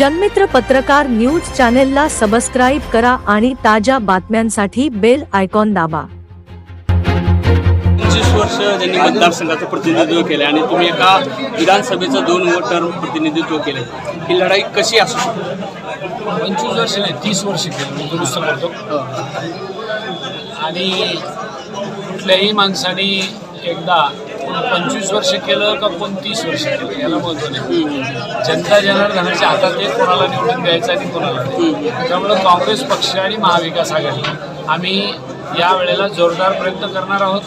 जनमित्र पत्रकार न्यूज चॅनेलला सबस्क्राईब करा आणि ताज्या बातम्यांसाठी बेल आयकॉन दाबा. पंचवीस वर्ष त्यांनी मतदारसंघाचं प्रतिनिधित्व केलं आणि तुम्ही एका विधानसभेचं दोन टर्म प्रतिनिधित्व केले ही लढाई कशी असू शकते? पंचवीस वर्ष नाही तीस वर्ष केलं. मी दुरुस्त करतो. आणि कुठल्याही माणसाने एकदा पंचवीस वर्ष केलं का कोण तीस वर्ष केलं? याला महत्त्व नाही. जनता जनार्दनाच्या हातात ते कोणाला निवडून द्यायचं आणि कोणाला नाही. त्यामुळं काँग्रेस पक्ष आणि महाविकास आघाडी. आम्ही या वेळेला जोरदार प्रयत्न करणार आहोत.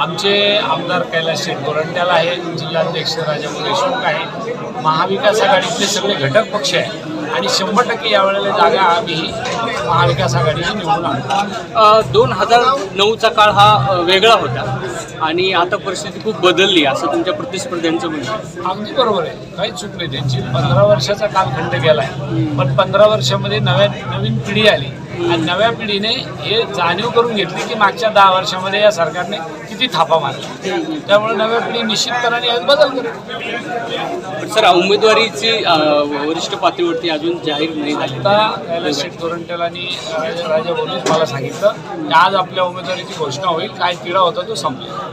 आमचे आमदार कैलास शेठ गोरंट्याला आहे जिल्हाध्यक्ष राजाभाऊ देशमुख आहे. महाविकास आघाडीतले सगळे घटक पक्ष आहे. आणि शंभर टक्के यावेळेला जागा आम्ही महाविकास आघाडीची निवडून दोन हजार नऊचा काळ हा वेगळा होता. आणि आता परिस्थिती खूप बदलली असं तुमच्या प्रतिस्पर्ध्यांचं म्हणणं अगदी बरोबर आहे. काही चूक नाही त्यांची. पंधरा वर्षाचा कालखंड गेला आहे पण पंधरा वर्षामध्ये नव्या नवीन पिढी आली. आणि नव्या पिढीने हे जाणीव करून घेतली की मागच्या दहा वर्षामध्ये या सरकारने किती थापा मारला. त्यामुळे नव्या पिढी निश्चितपणाने यात बदल करेल. सर उमेदवारीची वरिष्ठ पातळीवरती अजून जाहीर नाही झाली. आता गोरंट्याल आणि राजा राजा बोलूच मला सांगितलं की आज आपल्या उमेदवारीची घोषणा होईल काय तिढा होता तो संपला.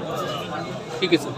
ठीक आहे सर.